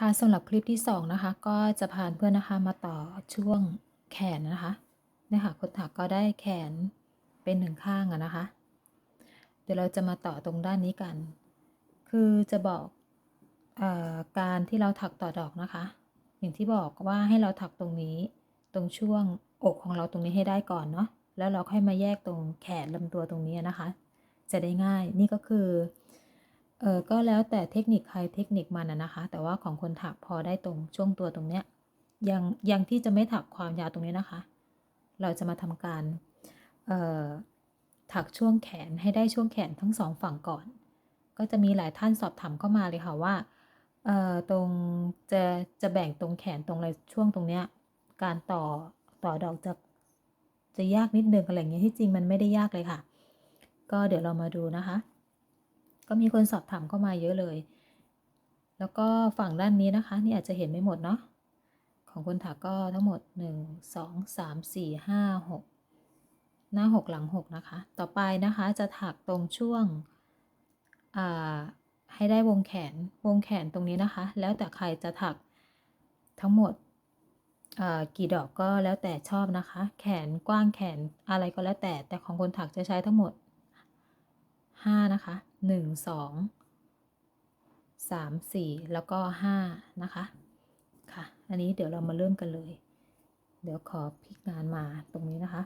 ค่ะสำหรับคลิปที่ 2 นะคะ ก็จะพาเพื่อนนะคะมาต่อช่วงแขนนะคะเนี่ยค่ะคนถักก็ได้แขนเป็นหนึ่งข้างอะนะคะ เดี๋ยวเราจะมาต่อตรงด้านนี้กัน คือจะบอกอการที่เราถักต่อดอกนะคะ อย่างที่บอกว่าให้เราถักตรงนี้ตรงช่วงอกของเราตรงนี้ให้ได้ก่อนเนาะแล้วเราค่อยมาแยกตรงแขนลำตัวตรงนี้นะคะ จะได้ง่ายนี่ก็คือ เออก็แล้วแต่เทคนิคใครเทคนิคมันนะนะคะ แต่ว่าของคนถักพอได้ตรงช่วงตัวตรงเนี้ยยังยังที่จะไม่ถักความยาวตรงนี้นะคะ เราจะมาทำการเอ่อถักช่วงแขนให้ได้ช่วงแขนทั้งสองฝั่งก่อน ก็จะมีหลายท่านสอบถามเข้ามาเลยค่ะว่าเอ่อตรงจะจะแบ่งตรงแขนตรงอะไรช่วงตรงเนี้ยการต่อต่อดอกจะจะยากนิดนึงอะไรเงี้ยที่จริงมันไม่ได้ยากเลยค่ะ ก็เดี๋ยวเรามาดูนะคะ ก็มีคนสอบถามเข้ามาเยอะเลย แล้วก็ฝั่งด้านนี้นะคะ นี่อาจจะเห็นไม่หมดเนาะ ของคนถักก็ทั้งหมด 1 2 3 4 5 6 หน้า 6 หลัง 6 นะคะ ต่อไปนะคะจะถักตรงช่วงให้ได้วงแขน วงแขนตรงนี้นะคะ แล้วแต่ใครจะถักทั้งหมดกี่ดอกก็แล้วแต่ชอบนะคะ แขนกว้างแขนอะไรก็แล้วแต่ แต่ของคนถักจะใช้ทั้งหมด 5 นะคะ 1 2 3 4แล้วก็5นะคะ ค่ะ อันนี้เดี๋ยวเรามาเริ่มกันเลย เดี๋ยวขอพลิกงานมาตรงนี้นะคะ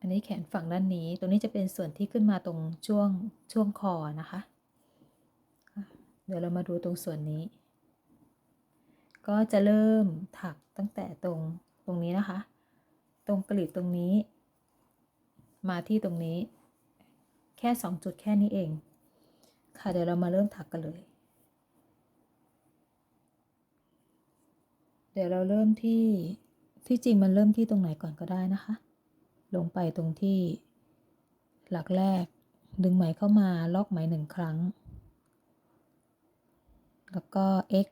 อันนี้แขนฝั่งด้านนี้ ตรงนี้จะเป็นส่วนที่ขึ้นมาตรงช่วงช่วงคอนะคะ เดี๋ยวเรามาดูตรงส่วนนี้ ก็จะเริ่มถักตั้งแต่ตรงตรงนี้นะคะ ตรงกลีบตรงนี้ มาที่ตรงนี้ แค่สองจุดแค่นี้เอง ค่ะเดี๋ยวเรามาเริ่มถักกันเลย เดี๋ยวเราเริ่มที่ที่จริงมันเริ่มที่ตรงไหนก่อนก็ได้นะคะ ลงไปตรงที่หลักแรก ดึงไหมเข้ามาล็อกไหมหนึ่งครั้ง แล้วก็ x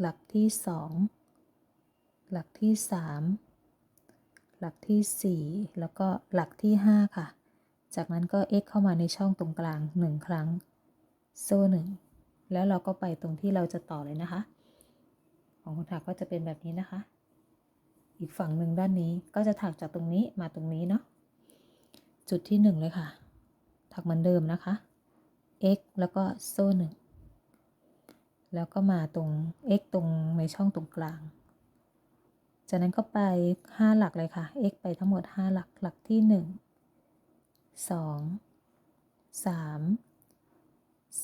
หลักที่สองหลักที่สาม หลักที่ 4 แล้วก็หลักที่ 5 ค่ะ จากนั้นก็ x เข้ามาในช่องตรงกลาง 1 ครั้ง โซ่ 1 แล้วเราก็ไปตรงที่เราจะต่อเลยนะคะ ของคุณถักก็จะเป็นแบบนี้นะคะ อีกฝั่งหนึ่งด้านนี้ก็จะถักจากตรงนี้มาตรงนี้เนาะ จุดที่ 1 เลยค่ะ ถักเหมือนเดิมนะคะ x แล้วก็โซ่ 1 แล้วก็มาตรง x ตรงในช่องตรงกลาง จากนั้นก็ไป 5 หลักเลยค่ะ x ไปทั้งหมด 5 หลัก หลักที่ 1 2 3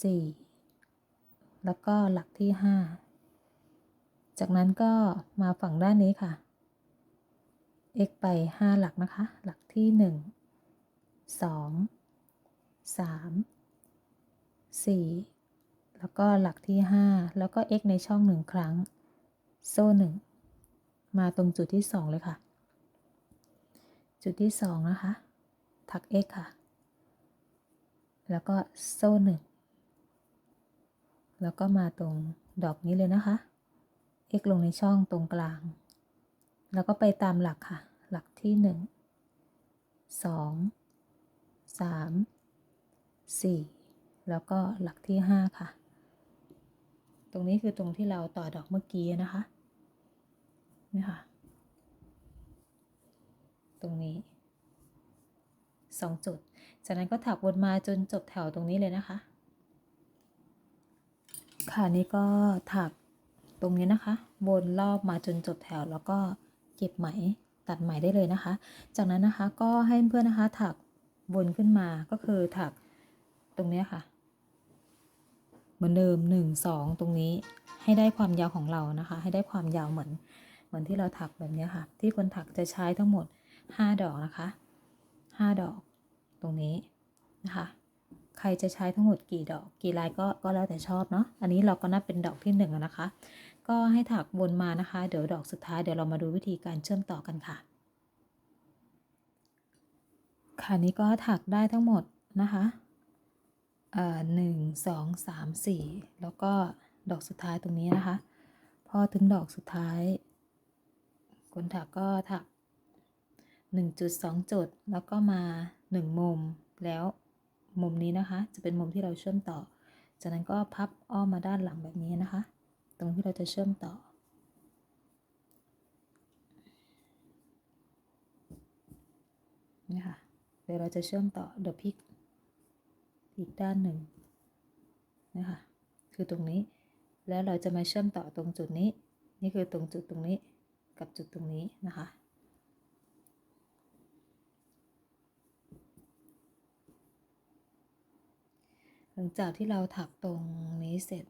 4 แล้วก็หลักที่ 5 จากนั้นก็มาฝั่งด้านนี้ค่ะ x ไป 5 หลักนะคะ หลักที่ 1 2 3 4 แล้วก็หลักที่ 5 แล้วก็ x ในช่อง 1 ครั้ง โซ่1 มาตรงจุดที่สองเลยค่ะ จุดที่สองนะคะ ถัก x ค่ะ แล้วก็โซ่หนึ่งแล้วก็มาตรงดอกนี้เลยนะคะ x ลงในช่องตรงกลาง แล้วก็ไปตามหลักค่ะ หลักที่หนึ่งสองสามสี่แล้วก็หลักที่ห้าค่ะ ตรงนี้คือตรงที่เราต่อดอกเมื่อกี้นะคะ นี่ค่ะตรงนี้สองจุด จากนั้นก็ถักวนมาจนจบแถวตรงนี้เลยนะคะ ค่ะนี่ก็ถักตรงนี้นะคะ วนรอบมาจนจบแถวแล้วก็เก็บไหมตัดไหมได้เลยนะคะ จากนั้นนะคะก็ให้เพื่อนนะคะถักวนขึ้นมาก็คือถักตรงนี้ค่ะ เหมือนเดิม 1 2 ตรงนี้ให้ได้ความยาวของเรานะคะ ให้ได้ความยาวเหมือน มือนที่เราถักแบบนี้ค่ะ ที่คนถักจะใช้ทั้งหมด 5 ดอกนะคะ 5 ดอกตรงนี้นะคะ ใครจะใช้ทั้งหมดกี่ดอกกี่ลายก็ก็แล้วแต่ชอบเนาะ อันนี้เราก็นับเป็นดอกที่1นนะคะ ก็ให้ถักวนมานะคะ เดี๋ยวดอกสุดท้ายเดี๋ยวเรามาดูวิธีการเชื่อมต่อกันค่ะ ค่ะนี้ก็ถักได้ทั้งหมดนะคะหนึ่งสองสามสี่แล้วก็ดอกสุดท้ายตรงนี้นะคะ พอถึงดอกสุดท้าย คนถักก็ถัก1.2จุด แล้วก็มา 1 มุม แล้วมุมนี้นะคะ จะเป็นมุมที่เราเชื่อมต่อ จากนั้นก็พับอ้อมมาด้านหลังแบบนี้นะคะ ตรงที่เราจะเชื่อมต่อ นี่ค่ะ เดี๋ยวเราจะเชื่อมต่อเดอะพิกอีกด้านหนึ่งนะคะ คือตรงนี้ แล้วเราจะมาเชื่อมต่อตรงจุดนี้ นี่คือตรงจุดตรงนี้ กับจุดตรงนี้นะคะ หลังจากที่เราถักตรงนี้เสร็จ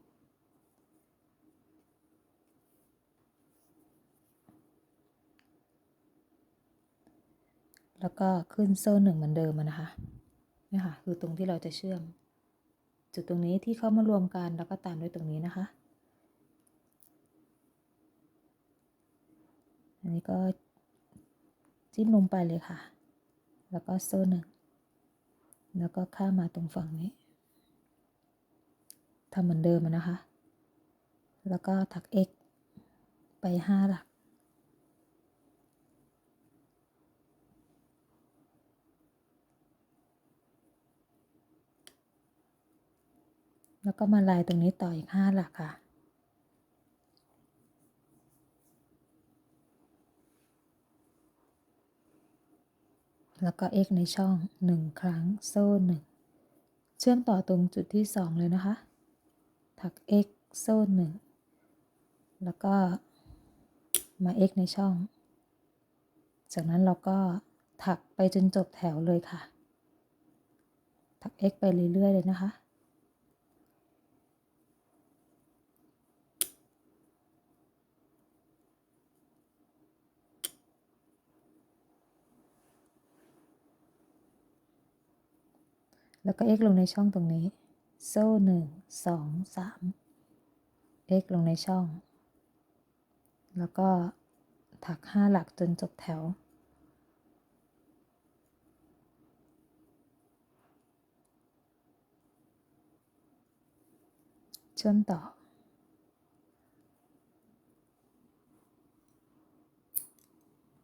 แล้วก็ขึ้นโซ่หนึ่งเหมือนเดิมนะคะนี่ค่ะคือตรงที่เราจะเชื่อม จุดตรงนี้ที่เข้ามารวมกันแล้วก็ตามด้วยตรงนี้นะคะ อันนี้ก็จิ้มลงไปเลยค่ะ แล้วก็โซ่หนึ่ง แล้วก็ข้ามาตรงฝั่งนี้ทำเหมือนเดิมนะคะ แล้วก็ถัก x ไปห้าหลัก แล้วก็มาลายตรงนี้ต่ออีกห้าหลักค่ะ แล้วก็ x ในช่องหนึ่งครั้งโซ่หนึ่งเชื่อมต่อตรงจุดที่สองเลยนะคะ ถัก x โซ่หนึ่งแล้วก็มา x ในช่อง จากนั้นเราก็ถักไปจนจบแถวเลยค่ะ ถัก x ไปเรื่อยๆเลยนะคะ แล้วก็ x ลงในช่องตรงนี้ โซ่หนึ่งสองสาม x ลงในช่อง แล้วก็ถักห้าหลักจนจบแถว เชื่อมต่อ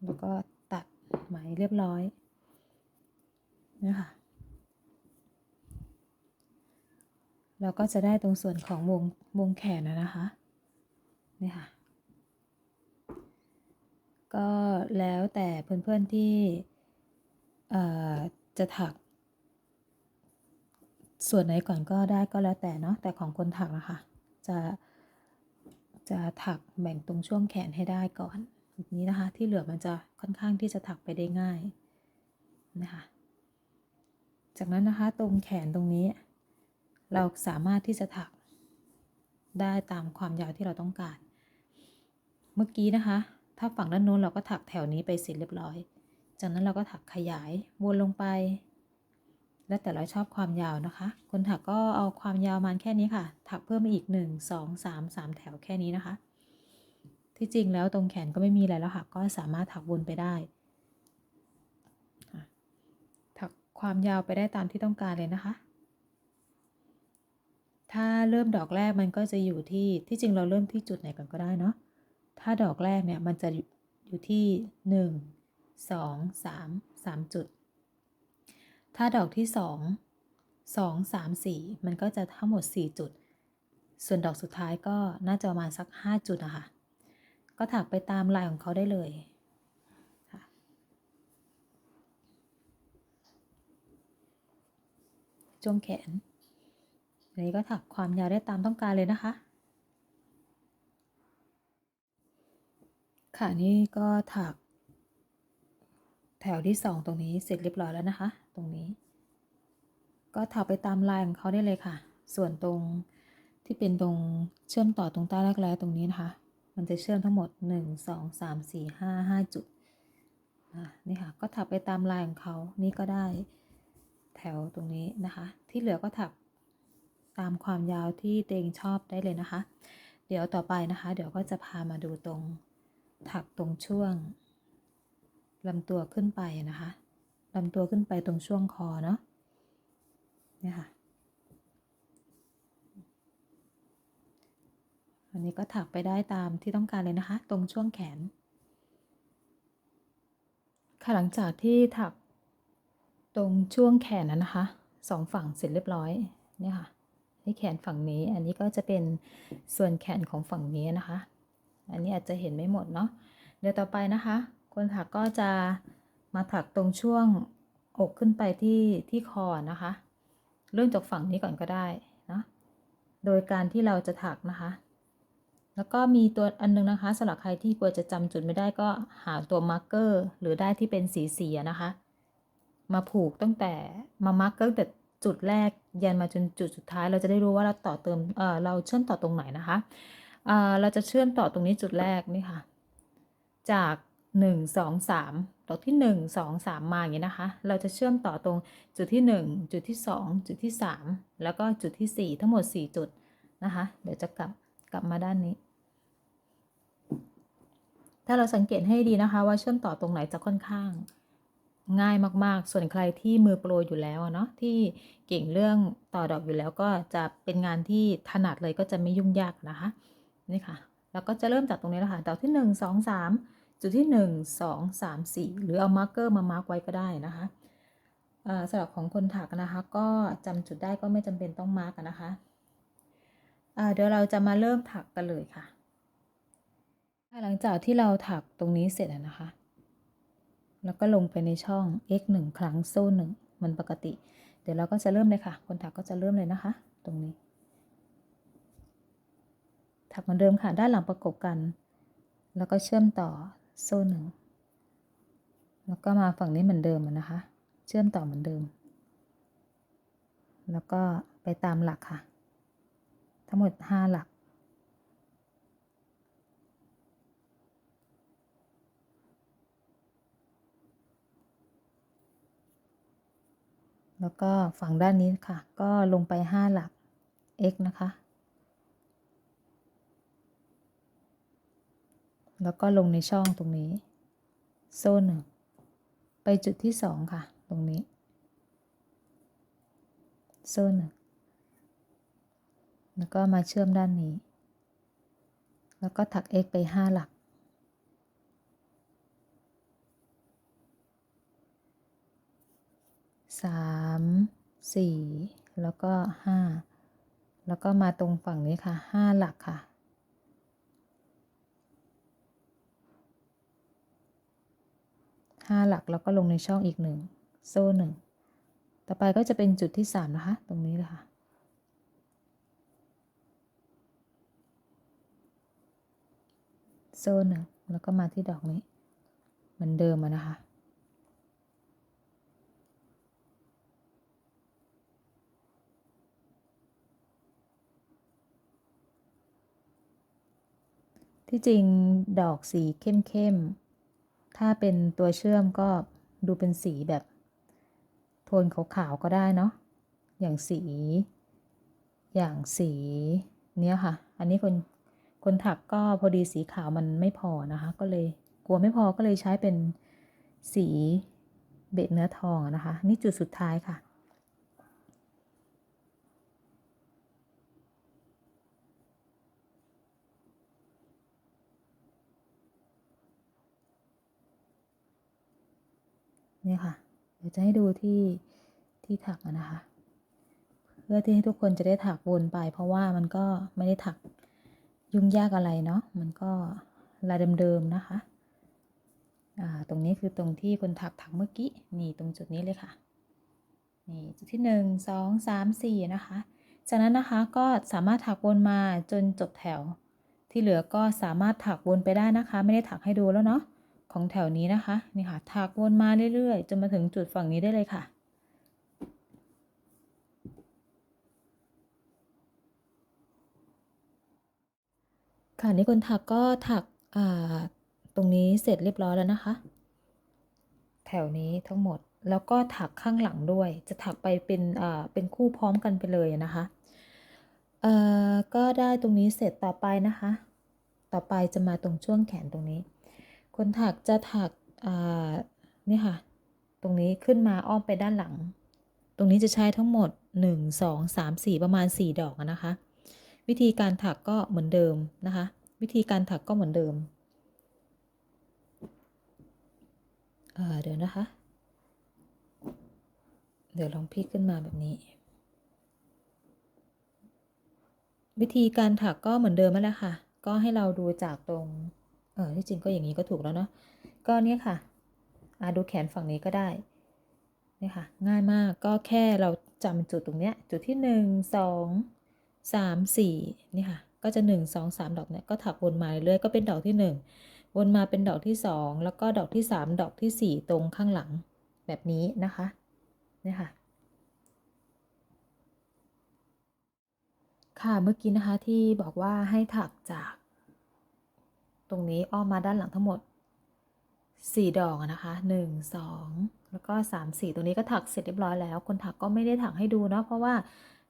แล้วก็ตัดไหมเรียบร้อยนะคะ เราก็จะได้ตรงส่วนของวงวงแขนนะนะคะนี่ค่ะ ก็แล้วแต่เพื่อนๆที่จะถัก ส่วนไหนก่อนก็ได้ก็แล้วแต่เนาะแต่ของคนถักนะคะ จะจะถักแบ่งตรงช่วงแขนให้ได้ก่อนแบบนี้นะคะ ที่เหลือมันจะค่อนข้างที่จะถักไปได้ง่ายนะคะ จากนั้นนะคะตรงแขนตรงนี้ เราสามารถที่จะถักได้ตามความยาวที่เราต้องการ เมื่อกี้นะคะ ถ้าฝั่งด้านโน้นเราก็ถักแถวนี้ไปเสร็จเรียบร้อย จากนั้นเราก็ถักขยายวนลงไป แล้วแต่เราชอบความยาวนะคะ คนถักก็เอาความยาวมาแค่นี้ค่ะ ถักเพิ่มมาอีก 1 2 3 3 แถวแค่นี้นะคะ ที่จริงแล้วตรงแขนก็ไม่มีอะไรแล้วค่ะ ก็สามารถถักวนไปได้ ถักความยาวไปได้ตามที่ต้องการเลยนะคะ ถ้าเริ่มดอกแรกมันก็จะอยู่ที่ที่จริงเราเริ่มที่จุดไหนก่อนก็ได้เนาะถ้าดอกแรกเนี่ยมันจะอยู่ที่หนึ่งสองสามสามจุด ถ้าดอกที่สองสองสามสี่มันก็จะทั้งหมดสี่จุด ส่วนดอกสุดท้ายก็น่าจะประมาณสักห้าจุดนะคะก็ถักไปตามลายของเขาได้เลยค่ะจงแขน อันนี้ก็ถักความยาวได้ตามต้องการเลยนะคะ ค่ะนี่ก็ถัก แถวที่สองตรงนี้เสร็จเรียบร้อยแล้วนะคะ ตรงนี้ ก็ถักไปตามลายของเขาได้เลยค่ะ ส่วนตรงที่เป็นตรงเชื่อมต่อตรงใต้รักแร้ตรงนี้นะคะ มันจะเชื่อมทั้งหมด 1 2 3 4 5 5 จุดนี่ค่ะ ก็ถักไปตามลายของเขา นี่ก็ได้แถวตรงนี้นะคะ ที่เหลือก็ถัก ตามความยาวที่เตงชอบได้เลยนะคะ เดี๋ยวต่อไปนะคะ เดี๋ยวก็จะพามาดูตรงถักตรงช่วงลำตัวขึ้นไปนะคะลำตัวขึ้นไปตรงช่วงคอเนาะเนี่ยค่ะอันนี้ก็ถักไปได้ตามที่ต้องการเลยนะคะ ตรงช่วงแขน ค่ะหลังจากที่ถักตรงช่วงแขนนะคะสองฝั่งเสร็จเรียบร้อยเนี่ยค่ะ นี่แขนฝั่งนี้ อันนี้ก็จะเป็นส่วนแขนของฝั่งนี้นะคะ อันนี้อาจจะเห็นไม่หมดเนาะ เดี๋ยวต่อไปนะคะ คนถักก็จะมาถักตรงช่วงอกขึ้นไปที่ที่คอนะคะ เริ่มจากฝั่งนี้ก่อนก็ได้นะโดยการที่เราจะถักนะคะ แล้วก็มีตัวอันนึงนะคะสำหรับใครที่กลัวจะจำจุดไม่ได้ก็หาตัวมาร์กเกอร์หรือได้ที่เป็นสีเสีๆอะนะคะ มาผูกตั้งแต่มามาร์กเกอร์แต่ จุดแรกยันมาจนจุดสุดท้าย เราจะได้รู้ว่าเราต่อเติมเออเราเชื่อมต่อตรงไหนนะคะเออเราจะเชื่อมต่อตรงนี้จุดแรกนี่ค่ะ จากหนึ่งสองสามดอกที่หนึ่งสองสามมาอย่างนี้นะคะ เราจะเชื่อมต่อตรงจุดที่หนึ่งจุดที่สองจุดที่สามแล้วก็จุดที่สี่ทั้งหมดสี่จุดนะคะ เดี๋ยวจะกลับกลับมาด้านนี้ถ้าเราสังเกตให้ดีนะคะว่าเชื่อมต่อตรงไหนจะค่อนข้าง ง่ายมากๆ ส่วนใครที่มือโปรอยู่แล้วเนาะที่เก่งเรื่องต่อดอกอยู่แล้วก็จะเป็นงานที่ถนัดเลยก็จะไม่ยุ่งยากนะคะนี่ค่ะแล้วก็จะเริ่มจากตรงนี้แล้วค่ะดอกที่ 1 2 3 จุดที่ 1 2 3 4 หรือเอามาร์กเกอร์มามาร์กไว้ก็ได้นะคะสำหรับของคนถักนะคะ ก็จำจุดได้ก็ไม่จำเป็นต้องมาร์กนะคะเอ่อเดี๋ยวเราจะมาเริ่มถักกันเลยค่ะ หลังจากที่เราถักตรงนี้เสร็จแล้วนะคะ แล้วก็ลงไปในช่อง x 1 ครั้งโซ่หนึ่งเหมันปกติ เดี๋ยวเราก็จะเริ่มเลยค่ะ คนถักก็จะเริ่มเลยนะคะ ตรงนี้ ถักเหมือนเดิมค่ะ ด้านหลังประกบกัน แล้วก็เชื่อมต่อโซ่หนึ่งแล้วก็มาฝั่งนี้เหมือนเดิมนะคะ เชื่อมต่อเหมือนเดิม แล้วก็ไปตามหลักค่ะ ทั้งหมด 5 หลัก แล้วก็ฝั่งด้านนี้ค่ะ ก็ลงไป 5 หลัก x นะคะ แล้วก็ลงในช่องตรงนี้ โซ่หนึ่งไปจุดที่สองค่ะ ตรงนี้ โซ่หนึ่งแล้วก็มาเชื่อมด้านนี้ แล้วก็ถัก x ไป 5 หลัก สามสี่แล้วก็ห้าแล้วก็มาตรงฝั่งนี้ค่ะห้าหลักค่ะ ห้าหลักแล้วก็ลงในช่องอีกหนึ่งโซ่หนึ่งต่อไปก็จะเป็นจุดที่สามนะคะ ตรงนี้เลยค่ะ โซ่หนึ่งแล้วก็มาที่ดอกนี้ เหมือนเดิมนะคะ ที่จริงดอกสีเข้มๆ ถ้าเป็นตัวเชื่อมก็ดูเป็นสีแบบ โทนขาวๆก็ได้เนาะ อย่างสี อย่างสีเนี้ยค่ะ อันนี้คนคนถักก็พอดีสีขาวมันไม่พอนะคะ ก็เลยกลัวไม่พอก็เลยใช้เป็นสีเบ็ดเนื้อทองนะคะ นี่จุดสุดท้ายค่ะ เนี่ยค่ะ เดี๋ยวจะให้ดูที่ที่ถักนะคะ เพื่อที่ให้ทุกคนจะได้ถักวนไป เพราะว่ามันก็ไม่ได้ถักยุ่งยากอะไรเนาะ มันก็ลายเดิมๆนะคะอ่าตรงนี้คือตรงที่คนถักถักเมื่อกี้ นี่ตรงจุดนี้เลยค่ะ นี่จุดที่หนึ่งสองสามสี่นะคะ จากนั้นนะคะก็สามารถถักวนมาจนจบแถว ที่เหลือก็สามารถถักวนไปได้นะคะ ไม่ได้ถักให้ดูแล้วเนาะ ของแถวนี้นะคะนี่ค่ะถักวนมาเรื่อยๆจนมาถึงจุดฝั่งนี้ได้เลยค่ะค่ะนี่คนถักก็ถักตรงนี้เสร็จเรียบร้อยแล้วนะคะ แถวนี้ทั้งหมดแล้วก็ถักข้างหลังด้วย จะถักไปเป็นเป็นคู่พร้อมกันไปเลยนะคะก็ได้ตรงนี้เสร็จต่อไปนะคะ ต่อไปจะมาตรงช่วงแขนตรงนี้ คนถักจะถักนี่ค่ะ ตรงนี้ขึ้นมาอ้อมไปด้านหลัง ตรงนี้จะใช้ทั้งหมด 1 2 3 4 ประมาณ 4 ดอกนะคะ วิธีการถักก็เหมือนเดิมนะคะ วิธีการถักก็เหมือนเดิมเเดี๋ยวนะคะ เดี๋ยวลองพลิกขึ้นมาแบบนี้ วิธีการถักก็เหมือนเดิมนั่นแหละค่ะ ก็ให้เราดูจากตรง เออที่จริงก็อย่างนี้ก็ถูกแล้วเนาะก็เนี่ยค่ะอ่าดูแขนฝั่งนี้ก็ได้นี่ค่ะง่ายมากก็แค่เราจำจุดตรงเนี้ยจุดที่หนึ่งสองสามสี่นี่ค่ะก็จะหนึ่งสองสามดอกเนี่ยก็ถักวนมาเรื่อยๆก็เป็นดอกที่หนึ่งวนมาเป็นดอกที่สองแล้วก็ดอกที่สามดอกที่สี่ตรงข้างหลังแบบนี้นะคะนี่ค่ะค่ะเมื่อกี้นะคะที่บอกว่าให้ถักจาก ตรงนี้อ้อมมาด้านหลังทั้งหมด 4 ดอกอะนะคะ1 2 แล้วก็ 3 4 ตรงนี้ก็ถักเสร็จเรียบร้อยแล้ว คนถักก็ไม่ได้ถักให้ดูเนาะเพราะว่า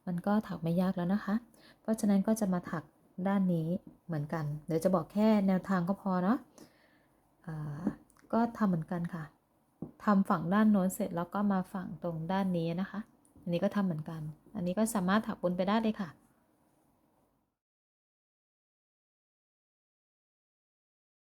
มันก็ถักไม่ยากแล้วนะคะ เพราะฉะนั้นก็จะมาถักด้านนี้เหมือนกัน เดี๋ยวจะบอกแค่แนวทางก็พอเนาะก็ทำเหมือนกันค่ะทำฝั่งด้านโน้นเสร็จแล้วก็มาฝั่งตรงด้านนี้นะคะ อันนี้ก็ทำเหมือนกัน อันนี้ก็สามารถถักบนไปได้เลยค่ะ